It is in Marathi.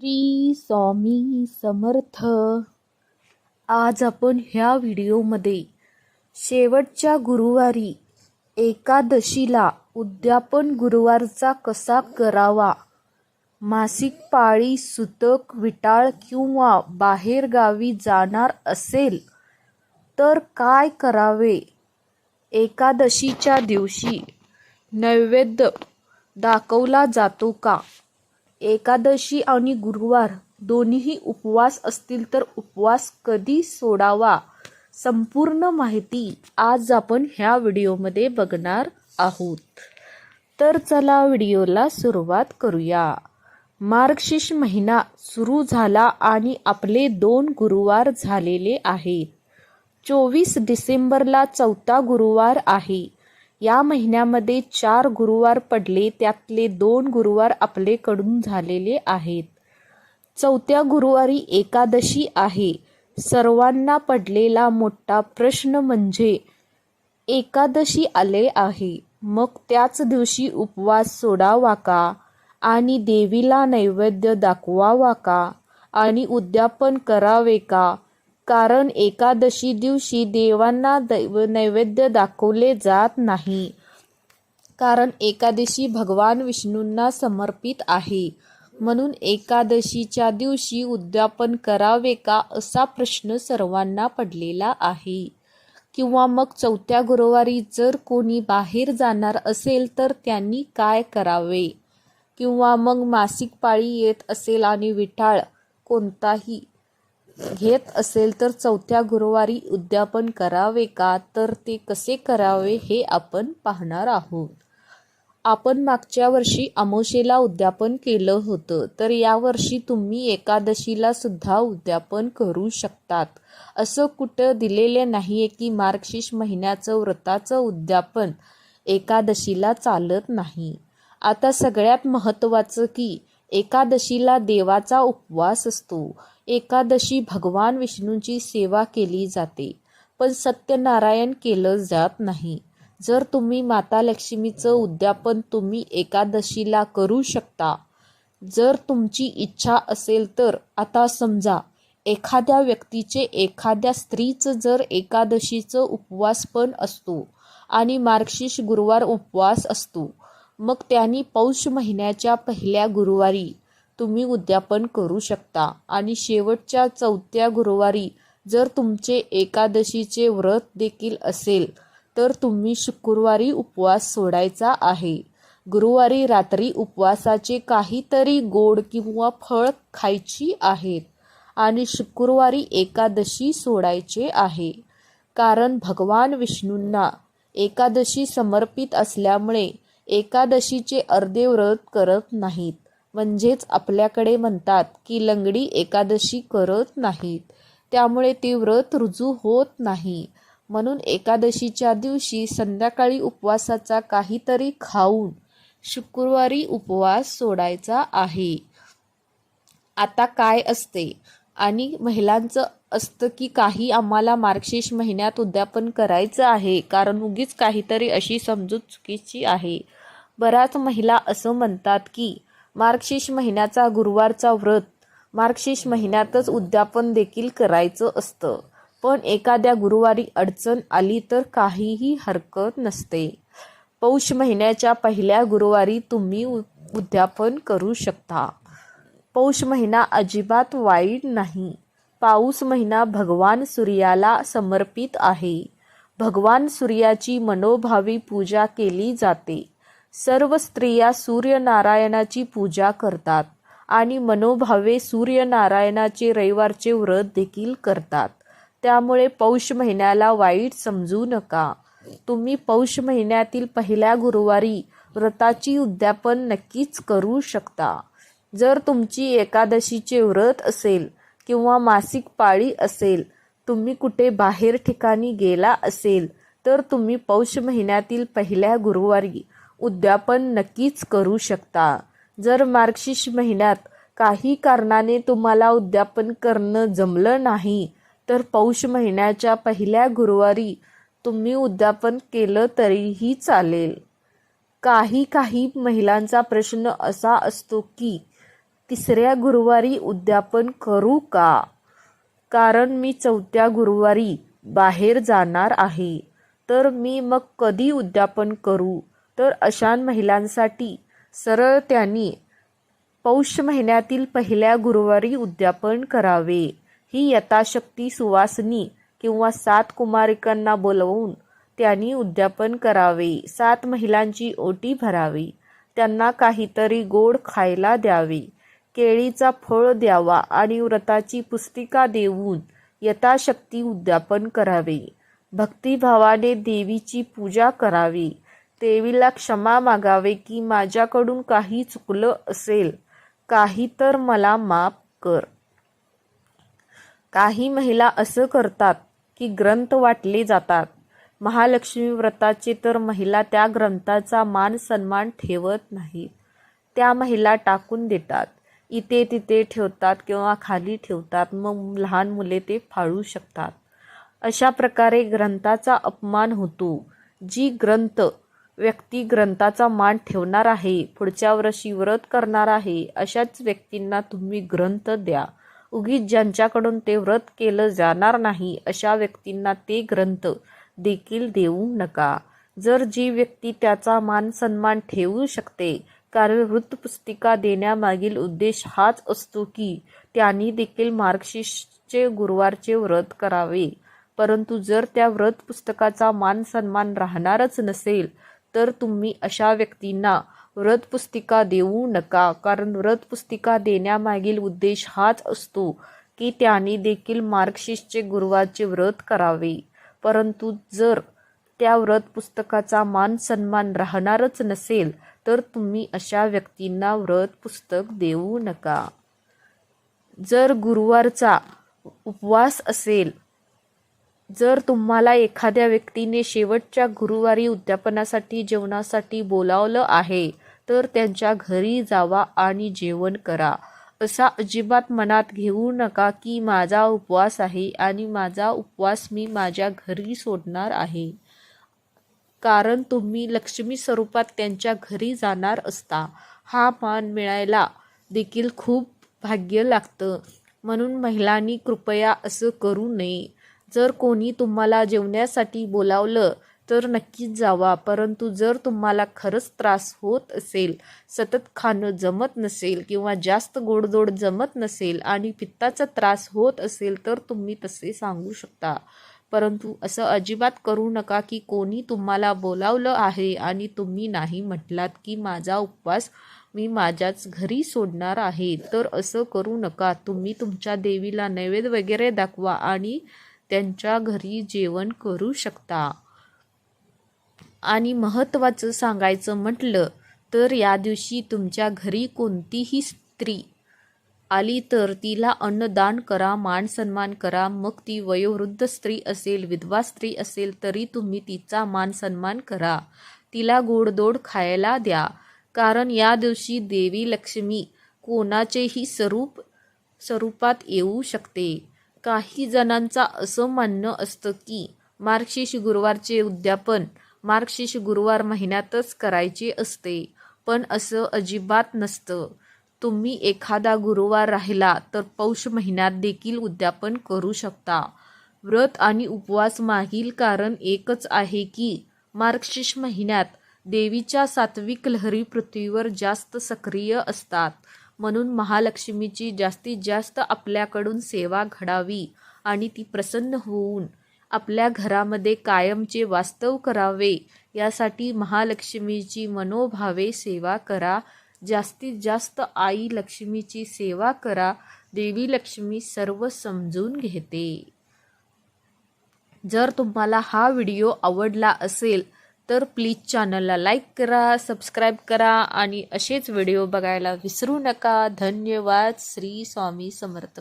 श्री स्वामी समर्थ. आज आपण ह्या व्हिडिओमध्ये शेवटच्या गुरुवारी एकादशीला उद्यापन गुरुवारचा कसा करावा? मासिक पाळी सुतक विटाळ किंवा बाहेरगावी जाणार असेल तर काय करावे? एकादशीच्या दिवशी नैवेद्य दाखवला जातो का? एकादशी आणि गुरुवार दोन्हीही उपवास असतील तर उपवास कधी सोडावा? संपूर्ण माहिती आज आपण ह्या व्हिडिओमध्ये बघणार आहोत. तर चला व्हिडिओला सुरुवात करूया. मार्गशीर्ष महिना सुरू झाला आणि आपले दोन गुरुवार झालेले आहेत. चोवीस डिसेंबरला चौथा गुरुवार आहे. या महिन्यामध्ये चार गुरुवार पडले त्यातले दोन गुरुवार आपलेकडून झालेले आहेत. चौथ्या गुरुवारी एकादशी आहे. सर्वांना पडलेला मोठा प्रश्न म्हणजे एकादशी आले आहे. मग त्याच दिवशी उपवास सोडावा का? आणि देवीला नैवेद्य दाखवावा का? आणि उद्यापन करावे का? कारण एकादशी दिवशी देवांना दैव नैवेद्य दाखवले जात नाही. कारण एकादशी भगवान विष्णूंना समर्पित आहे. म्हणून एकादशीच्या दिवशी उद्यापन करावे का असा प्रश्न सर्वांना पडलेला आहे. किंवा मग चौथ्या गुरुवारी जर कोणी बाहेर जाणार असेल तर त्यांनी काय करावे? किंवा मग मासिक पाळी येत असेल आणि विठाळ कोणताही घेत असेल तर चौथ्या गुरुवारी उद्यापन करावे का? तर ते कसे करावे हे आपण पाहणार आहोत. आपण मागच्या वर्षी अमोशेला उद्यापन केलं होतं. तर यावर्षी तुम्ही एकादशीला सुद्धा उद्यापन करू शकतात. असं कुठं दिलेले नाही आहे की मार्गशीर्ष महिन्याचं व्रताचं उद्यापन एकादशीला चालत नाही. आता सगळ्यात महत्त्वाचं की एकादशीला देवाचा उपवास असतो. एकादशी भगवान विष्णूंची सेवा केली जाते पण सत्यनारायण केलं जात नाही. जर तुम्ही माता लक्ष्मीचं उद्यापन तुम्ही एकादशीला करू शकता. जर तुमची इच्छा असेल तर आता समजा एखाद्या व्यक्तीचे एखाद्या स्त्रीचं जर एकादशीचं उपवास पण असतो आणि मार्गशीर्ष गुरुवार उपवास असतो मग त्यांनी पौष महिन्याच्या पहिल्या गुरुवारी तुम्ही उद्यापन करू शकता. आणि शेवटच्या चौथ्या गुरुवारी जर तुमचे एकादशीचे व्रत देखील असेल तर तुम्ही शुक्रवारी उपवास सोडायचा आहे. गुरुवारी रात्री उपवासाचे काहीतरी गोड किंवा फळ खायची आहेत आणि शुक्रवारी एकादशी सोडायचे आहे. कारण भगवान विष्णूंना एकादशी समर्पित असल्यामुळे एकादशीचे अर्धे व्रत करत नाहीत. म्हणजेच आपल्याकडे म्हणतात की लंगडी एकादशी करत नाहीत. त्यामुळे ते व्रत रुजू होत नाही. म्हणून एकादशीच्या दिवशी संध्याकाळी उपवासाचा काहीतरी खाऊन शुक्रवारी उपवास सोडायचा आहे. आता काय असते? आणि महिलांचं असतं की काही आम्हाला मार्गशीर्ष महिन्यात उद्यापन करायचं आहे कारण उगीच काहीतरी अशी समजूत चुकीची आहे. बऱ्याच महिला असं म्हणतात की मार्गशीर्ष महिन्याचा गुरुवारचा व्रत. मार्गशीर्ष महिन्यातच उद्यापन देखील करायचं असतं. पण एखाद्या गुरुवारी अडचण आली तर काहीही हरकत नसते. पौष महिन्याच्या पहिल्या गुरुवारी तुम्ही उद्यापन करू शकता. पौष महिना अजिबात वाईट नाही. पाऊस महिना भगवान सूर्याला समर्पित आहे. भगवान सूर्याची मनोभावी पूजा केली जाते. सर्व स्त्रिया सूर्यनारायणाची पूजा करतात आणि मनोभावे सूर्यनारायणाचे रविवारचे व्रत देखील करतात. त्यामुळे पौष महिन्याला वाईट समजू नका. तुम्ही पौष महिन्यातील पहिल्या गुरुवारी व्रताची उद्यापन नक्कीच करू शकता. जर तुमची एकादशीचे व्रत असेल किंवा मासिक पाळी असेल तुम्ही कुठे बाहेर ठिकाणी गेला असेल तर तुम्ही पौष महिन्यातील पहिल्या गुरुवारी उद्यापन नक्कीच करू शकता. जर मार्गशीर्ष महिन्यात काही कारणाने तुम्हाला उद्यापन करणं जमलं नाही तर पौष महिन्याच्या पहिल्या गुरुवारी तुम्ही उद्यापन केलं तरीही चालेल. काही काही महिलांचा प्रश्न असा असतो की तिसऱ्या गुरुवारी उद्यापन करू का? कारण मी चौथ्या गुरुवारी बाहेर जाणार आहे तर मी मग कधी उद्यापन करू? तर अशा महिलांसाठी सरळ त्यांनी पौष महिन्यातील पहिल्या गुरुवारी उद्यापन करावे. ही यथाशक्ती सुवासनी किंवा सात कुमारिकांना बोलवून त्यांनी उद्यापन करावे. सात महिलांची ओटी भरावी. त्यांना काहीतरी गोड खायला द्यावे. केळीचा फळ द्यावा आणि व्रताची पुस्तिका देऊन यथाशक्ती उद्यापन करावे. भक्तिभावाने देवीची पूजा करावी. देवीला क्षमा मागावे की माझ्याकडून काही चुकलं असेल काही तर मला माफ कर. काही महिला असं करतात की ग्रंथ वाटले जातात. महालक्ष्मी व्रताचे तर महिला त्या ग्रंथाचा मान सन्मान ठेवत नाही त्या महिला टाकून देतात. इथे तिथे ठेवतात किंवा खाली ठेवतात. मग लहान मुले ते फाळू शकतात. अशा प्रकारे ग्रंथाचा अपमान होतो. जी ग्रंथ व्यक्ती ग्रंथाचा मान ठेवणार आहे पुढच्या वर्षी व्रत करणार आहे अशाच व्यक्तींना तुम्ही ग्रंथ द्या. उगीच ज्यांच्याकडून ते व्रत केलं जाणार नाही अशा व्यक्तींना ते ग्रंथ देखील देऊ नका. जर जी व्यक्ती त्याचा मान सन्मान ठेवू शकते कारण वृत्तपुस्तिका देण्यामागील उद्देश हाच असतो की त्यांनी देखील मार्गशीर्षचे गुरुवारचे व्रत करावे. परंतु जर त्या व्रत पुस्तकाचा मान सन्मान राहणारच नसेल तर तुम्ही अशा व्यक्तींना व्रत पुस्तिका देऊ नका. कारण व्रत पुस्तिका देण्यामागील उद्देश हाच असतो की त्यांनी देखील मार्क्सिस्टचे गुरुवारचे व्रत करावे. परंतु जर त्या व्रत पुस्तकाचा मान सन्मान राहणारच नसेल तर तुम्ही अशा व्यक्तींना व्रत पुस्तक देऊ नका. जर गुरुवारचा उपवास असेल जर तुम्हाला एखाद्या व्यक्तीने शेवटच्या गुरुवारी उद्यापनासाठी जेवणासाठी बोलावलं आहे तर त्यांच्या घरी जावा आणि जेवण करा. असा अजिबात मनात घेऊ नका की माझा उपवास आहे आणि माझा उपवास मी माझ्या घरी सोडणार आहे. कारण तुम्ही लक्ष्मी स्वरूपात त्यांच्या घरी जाणार असता. हा मान मिळायला देखील खूप भाग्य लागतं. म्हणून महिलांनी कृपया असं करू नये. जर कोणी तुम्हाला जेवण्यासाठी बोलावलं तर नक्कीच जावा. परंतु जर तुम्हाला खरंच त्रास होत असेल सतत खाणं जमत नसेल किंवा जास्त गोडदोड जमत नसेल आणि पित्ताचा त्रास होत असेल तर तुम्ही तसे सांगू शकता. परंतु असं अजिबात करू नका की कोणी तुम्हाला बोलावलं आहे आणि तुम्ही नाही म्हटलात की माझा उपवास मी माझ्याच घरी सोडणार आहे. तर असं करू नका. तुम्ही तुमच्या देवीला नैवेद्य वगैरे दाखवा आणि त्यांच्या घरी जेवण करू शकता. आणि महत्त्वाचं सांगायचं म्हटलं तर या दिवशी तुमच्या घरी कोणतीही स्त्री आली तर तिला अन्नदान करा मान सन्मान करा. मग ती वयोवृद्ध स्त्री असेल विधवा स्त्री असेल तरी तुम्ही तिचा मान सन्मान करा. तिला गोडदोड खायला द्या. कारण या दिवशी देवी लक्ष्मी कोणाचेही स्वरूप स्वरूपात येऊ शकते. काही जणांचा असं म्हणणं असतं की मार्गशीर्ष गुरुवारचे उद्यापन मार्गशीर्ष गुरुवार महिन्यातच करायचे असते. पण असं अजिबात नसतं. तुम्ही एखादा गुरुवार राहिला तर पौष महिन्यात देखील उद्यापन करू शकता. व्रत आणि उपवास मागील कारण एकच आहे की मार्गशीर्ष महिन्यात देवीच्या सात्विक लहरी पृथ्वीवर जास्त सक्रिय असतात. म्हणून महालक्ष्मीची जास्तीत जास्त आपल्याकडून सेवा घडावी आणि ती प्रसन्न होऊन आपल्या घरामध्ये कायमचे वास्तव करावे यासाठी महालक्ष्मीची मनोभावे सेवा करा. जास्तीत जास्त आई लक्ष्मीची सेवा करा. देवी लक्ष्मी सर्व समजून घेते. जर तुम्हाला हा व्हिडिओ आवडला असेल तर प्लीज चॅनलला लाईक करा सबस्क्राईब करा आणि असेच व्हिडिओ बघायला विसरू नका. धन्यवाद. श्री स्वामी समर्थ.